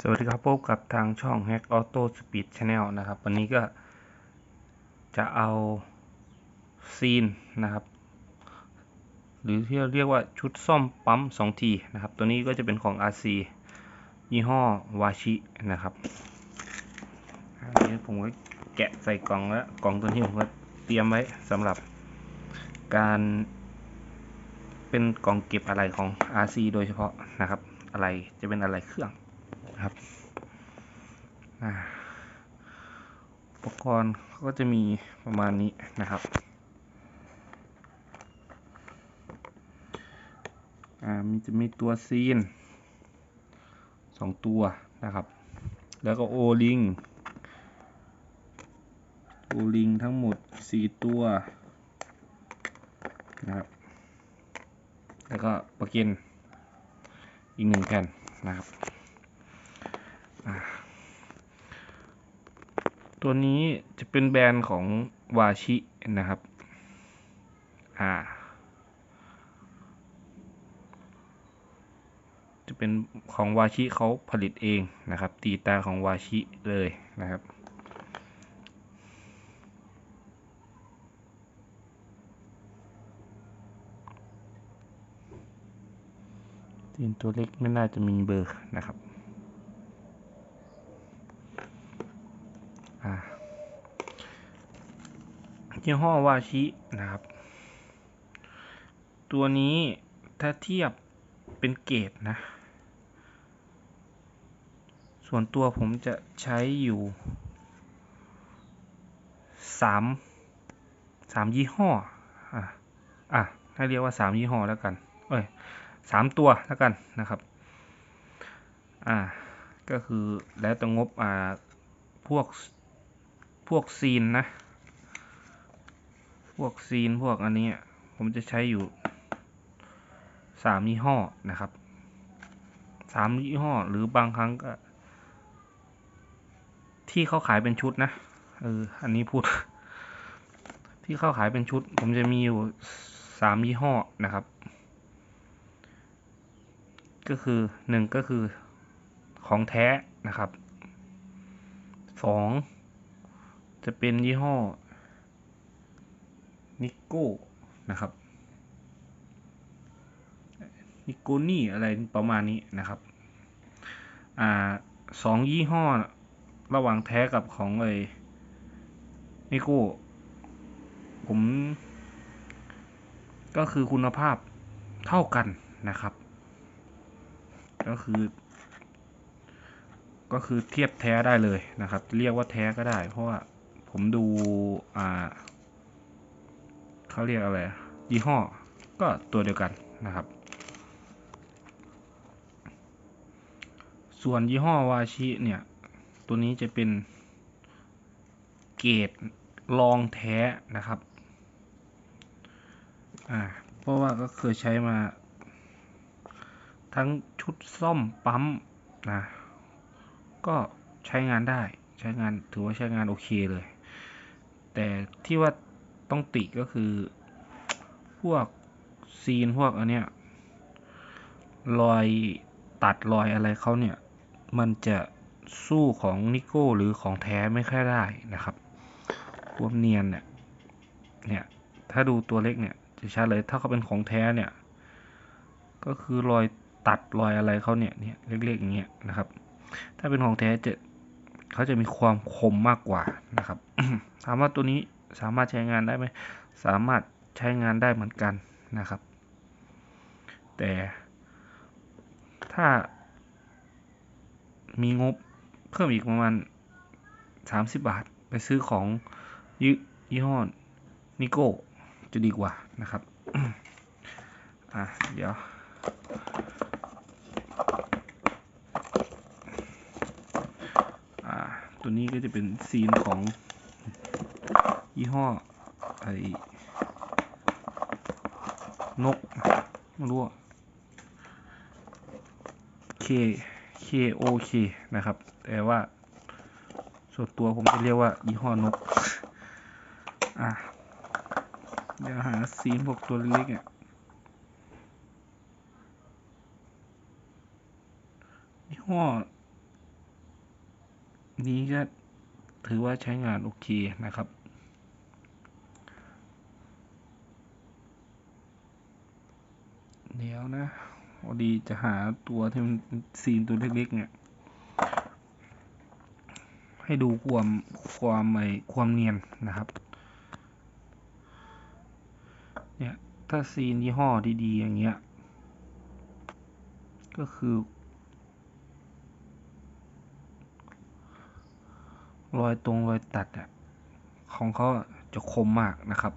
สวัสดีครับพบกับทางช่อง Hack Auto Speed Channel นะครับ วันนี้ก็จะเอาซีนนะครับ หรือที่เราเรียกว่าชุดซ่อมปั๊ม2ทีนะครับ ตัวนี้ก็จะเป็นของ RC ยี่ห้อวาชินะครับอันนี้ผมก็แกะใส่กล่องแล้วกล่องตัวนี้ผมก็เตรียมไว้สำหรับการเป็นกล่องเก็บอะไรของ RC โดยเฉพาะนะครับ อะไรจะเป็นอะไรเครื่อง ครับอ่าอุปกรณ์เขาก็จะมีประมาณนี้นะครับอ่ามีจะมีตัวซีนสองตัวนะครับ แล้วก็โอลิงโอลิงทั้งหมดสี่ตัวนะครับแล้วก็ปะเกินอีกหนึ่งแผ่นนะครับ ตัวนี้จะเป็นแบรนด์ของวาชินะครับ อ่า จะเป็นของวาชิเขาผลิตเองนะครับ ตีตาของวาชิเลยนะครับตีนตัวเล็กไม่น่าจะมีเบอร์นะครับ อ่า ยี่ห้อวาชินะครับ ตัวนี้ถ้าเทียบเป็นเกรดนะ ส่วนตัวผมจะใช้อยู่สามสามยี่ห้อ อะ อะ ให้เรียกว่าสามยี่ห้อแล้วกัน เอ้ยสามตัวแล้วกันนะครับ อ่า ก็คือแล้วแต่งบ อ่า พวก พวกซีนนะ พวกซีนพวกอันนี้ผมจะใช้อยู่สามยี่ห้อนะครับสามยี่ห้อหรือบางครั้งก็ที่เขาขายเป็นชุดนะเอออันนี้พูด ที่เขาขายเป็นชุด ผมจะมีอยู่สามยี่ห้อนะครับ ก็คือหนึ่งก็คือของแท้นะครับสอง จะเป็นยี่ห้อนิโก้นะครับนิโกนี่อะไรประมาณนี้นะครับ อ่าสองยี่ห้อ ระหว่างแท้กับของไอ้นิโก้ผม ก็คือคุณภาพเท่ากันนะครับ ก็คือ ก็คือเทียบแท้ได้เลยนะครับ เรียกว่าแท้ก็ได้เพราะว่า ผมดูอ่าเขาเรียกอะไร ยี่ห้อ ก็ตัวเดียวกันนะครับ ส่วนยี่ห้อวาชิเนี่ย ตัวนี้จะเป็นเกรดรองแท้นะครับ อ่า เพราะว่าก็เคยใช้มา ทั้งชุดซ่อมปั๊มนะ ก็ใช้งานได้ ใช้งานถือว่าใช้งานโอเคเลย แต่ที่ว่าต้องติก็คือ พวกซีนพวกอันเนี้ยรอยตัดรอยอะไรเขาเนี่ย มันจะสู้ของนิโก้หรือของแท้ไม่ค่อยได้นะครับความเนียนเนี่ยเนี่ย ถ้าดูตัวเล็กเนี่ย จะชัดเลยถ้าเขาเป็นของแท้เนี่ย ก็คือรอยตัดรอยอะไรเขาเนี่ยเนี่ยเล็กๆอย่างเงี้ยนะครับ ถ้าเป็นของแท้จะ เขาจะมีความคมมากกว่านะครับถามว่าตัวนี้สามารถใช้งานได้ไหมสามารถใช้งานได้เหมือนกันนะครับ แต่ถ้ามีงบเพิ่มอีกประมาณ 30 บาท ไปซื้อของยี่ยี่ห้อนิโก้จะดีกว่านะครับ อะ เดี๋ยว อ่า ตัวนี้ก็จะเป็นซีนของยี่ห้อไอ้นกไม่รู้อะ K K O K นะครับ แต่ว่า ส่วนตัวผมจะเรียกว่ายี่ห้อนก อะเดี๋ยวหาซีนพวกตัวเล็กๆอะยี่ห้อ นี้ก็ถือว่าใช้งานโอเคนะครับ เดี๋ยวนะพอดีจะหาตัวที่มันซีนตัวเล็กๆเนี่ย ให้ดูความความไอความเนียนนะครับเนี่ยถ้าซีนยี่ห้อดีๆอย่างเงี้ย ก็คือ รอยตรงรอยตัดอะของเขาจะคมมากนะครับ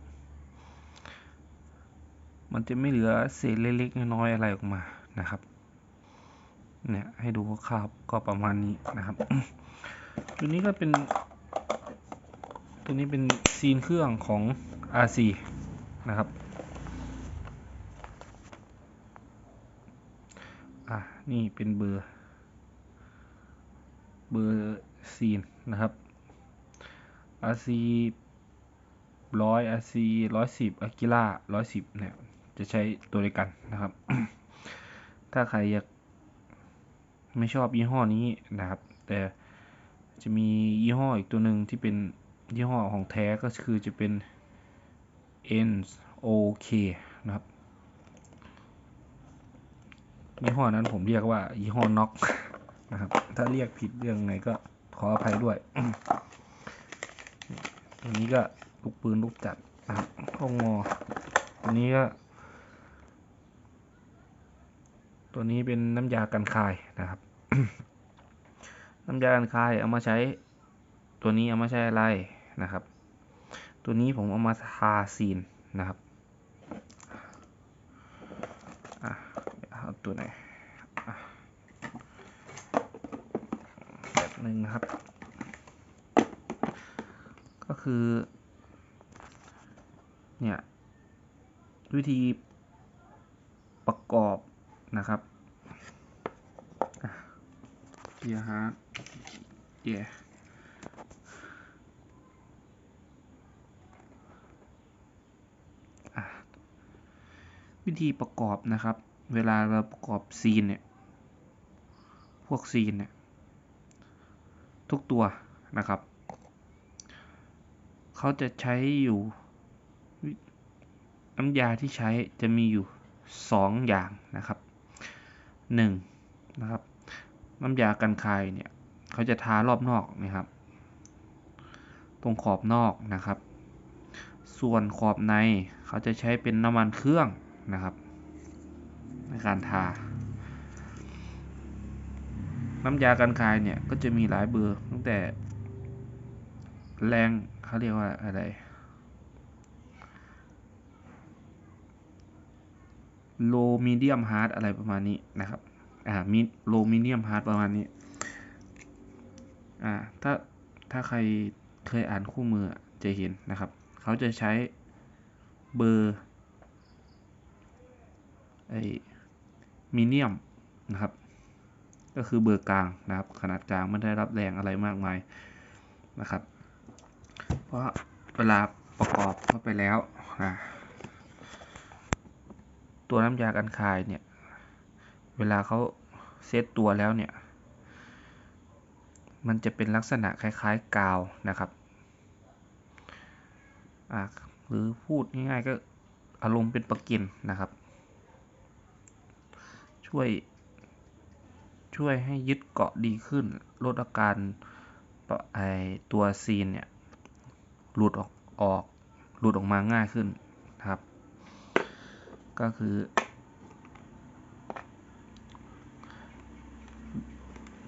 มันจะไม่เหลือเศษเล็กๆน้อยๆอะไรออกมานะครับ เนี่ยให้ดูคร่าวก็ประมาณนี้นะครับ ตัวนี้ก็เป็น ตัวนี้เป็นซีนเครื่องของ RC นะครับอะ นี่เป็นเบอร์ เบอร์ซีนนะครับ RC ร้อย RC ร้อยสิบอากิล่าร้อยสิบเนี่ย จะใช้ตัวเดียวกันนะครับ ถ้าใครอยากไม่ชอบยี่ห้อนี้นะครับ แต่จะมียี่ห้ออีกตัวหนึ่งที่เป็นยี่ห้อของแท้ก็คือจะเป็น NOK นะครับยี่ห้อนั้นผมเรียกว่ายี่ห้อน็อกนะครับ ถ้าเรียกผิดเรื่องไหนก็ขออภัยด้วย ตัวนี้ก็ลูกปืนลูกจัดนะครับข้องอตัวนี้ก็ตัวนี้เป็นน้ำยากันคายนะครับ น้ำยากันคายเอามาใช้ ตัวนี้เอามาใช้อะไรนะครับ ตัวนี้ผมเอามาทาซีนนะครับอะเอาตัวไหนแบบหนึ่งนะครับ คือ เนี่ย วิธีประกอบนะครับเกียร์ฮาร์ดเกียร์วิธีประกอบนะครับ เวลาเราประกอบซีนเนี่ย พวกซีนเนี่ย ทุกตัวนะครับ เขาจะใช้อยู่น้ำยาที่ใช้จะมีอยู่ 2 อย่างนะครับ 1. นะครับ น้ำยากันคายเนี่ยเขาจะทารอบนอกนะครับ ตรงขอบนอกนะครับ ส่วนขอบในเขาจะใช้เป็นน้ำมันเครื่องนะครับ ในการทา น้ำยากันคายเนี่ยก็จะมีหลายเบอร์ตั้งแต่ แรงเขาเรียกว่าอะไร โลมีเดียมฮาร์ดอะไรประมาณนี้นะครับ อ่ามีโลมีเดียมฮาร์ดประมาณนี้ อ่า ถ้า ถ้าใครเคยอ่านคู่มือจะเห็นนะครับ เขาจะใช้เบอร์ไอมีเนียมนะครับ ก็คือเบอร์กลางนะครับ ขนาดกลางไม่ได้รับแรงอะไรมากมายนะครับ เพราะเวลาประกอบเข้าไปแล้วนะตัวน้ำยากันคายเนี่ย เวลาเขาเซตตัวแล้วเนี่ย มันจะเป็นลักษณะคล้ายๆ กาวนะครับหรือพูดง่ายๆก็อารมณ์เป็นปะกินนะครับ ช่วย ช่วยให้ยึดเกาะดีขึ้น ลดอาการไอตัวซีนเนี่ย หลุดออกออก หลุดออกมาง่ายขึ้นครับ ก็คือ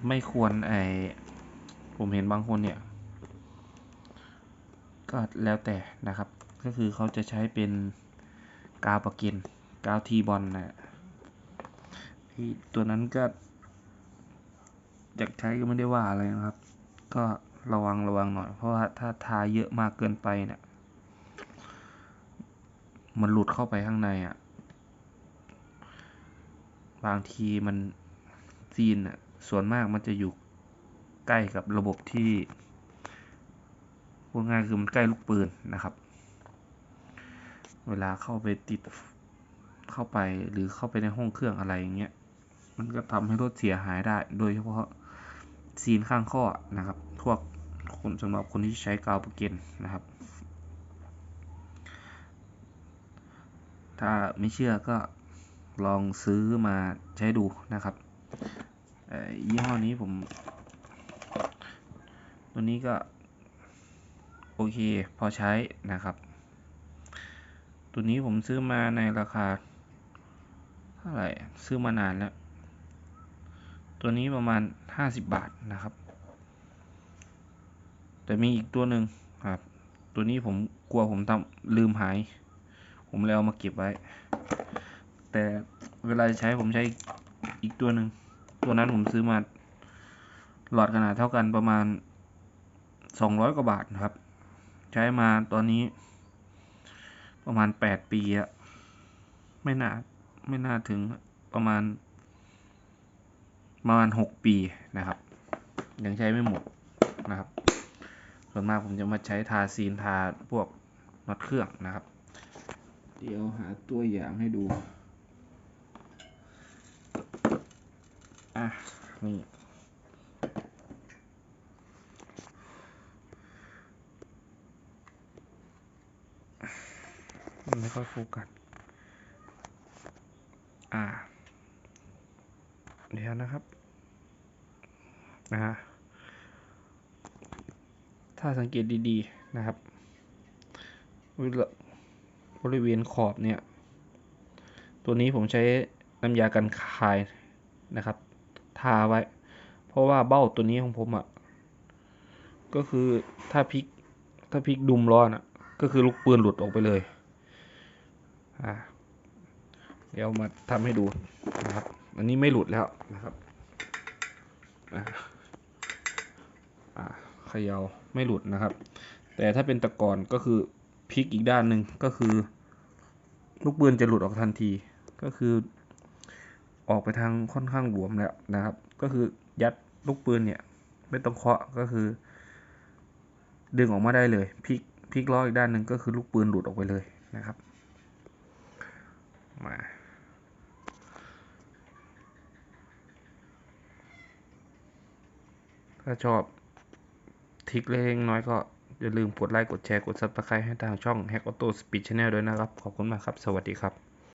ไม่ควรไอผมเห็นบางคนเนี่ย ก็แล้วแต่นะครับ ก็คือเขาจะใช้เป็นกาวประกินกาวทีบอลนะที่ตัวนั้นก็อยากใช้ก็ไม่ได้ว่าอะไรนะครับ ก็ ระวังระวังหน่อย เพราะว่าถ้าทาเยอะมากเกินไปเนี่ย มันหลุดเข้าไปข้างในอะ่ะ บางทีมันซีนอะ ส่วนมากมันจะอยู่ใกล้กับระบบที่พูดง่ายคือมันใกล้ลูกปืนนะครับ เวลาเข้าไปติดเข้าไปหรือเข้าไปในห้องเครื่องอะไรอย่างเงี้ย มันก็ทำให้รถเสียหายได้ โดยเฉพาะซีนข้างข้อนะครับ พวก คนสำหรับคนที่ใช้กาวปะเก็นนะครับ ถ้าไม่เชื่อก็ลองซื้อมาใช้ดูนะครับยี่ห้อนี้ผม ตัวนี้ก็ โอเค พอใช้นะครับ ตัวนี้ผมซื้อมาในราคาเท่าไหร่ ซื้อมานานแล้ว ตัวนี้ประมาณ 50 บาทนะครับ แต่มีอีกตัวหนึ่งครับ ตัวนี้ผมกลัวผมทำลืมหาย ผมเลยเอามาเก็บไว้ แต่เวลาใช้ผมใช้อีกตัวหนึ่ง ตัวนั้นผมซื้อมา หลอดขนาดเท่ากันประมาณ200กว่าบาทนะครับ ใช้มาตอนนี้ ประมาณ8ปีอะไม่น่าไม่น่าถึงประมาณ ประมาณ6ปีนะครับ ยังใช้ไม่หมดนะครับ ส่วนมากผมจะมาใช้ทาซีนทาพวกน็อตเครื่องนะครับ เดี๋ยวหาตัวอย่างให้ดูอะนี่มันไม่ค่อยโฟกัส อ่า เดี๋ยวนะครับ นะฮะ ถ้าสังเกตดีๆนะครับ บริเวณขอบเนี่ย ตัวนี้ผมใช้น้ำยากันคายนะครับ ทาไว้ เพราะว่าเบ้าตัวนี้ของผมอะ่ะ ก็คือถ้าพลิก ถ้าพลิกดุมร้อนอะ่ะ ก็คือลูกปืนหลุดออกไปเลย อ่า เดี๋ยวมาทำให้ดูนะครับ อันนี้ไม่หลุดแล้วนะครับ อ่า ขยาไม่หลุดนะครับ แต่ถ้าเป็นตะกอนก็คือพลิกอีกด้านหนึ่งก็คือ ลูกปืนจะหลุดออกทันที ก็คือ ออกไปทางค่อนข้างหลวมแล้วนะครับ ก็คือยัดลูกปืนเนี่ย ไม่ต้องเคาะก็คือ ดึงออกมาได้เลยพลิกพลิกล้ออีกด้านหนึ่งก็คือลูกปืนหลุดออกไปเลยนะครับมาถ้าชอบ ทริกเล็กน้อยก็อย่าลืมกดไลค์ กดแชร์ กดซับสไครต์ให้ทางช่อง Hack Auto Speed Channel ด้วยนะครับ ขอบคุณมากครับ สวัสดีครับ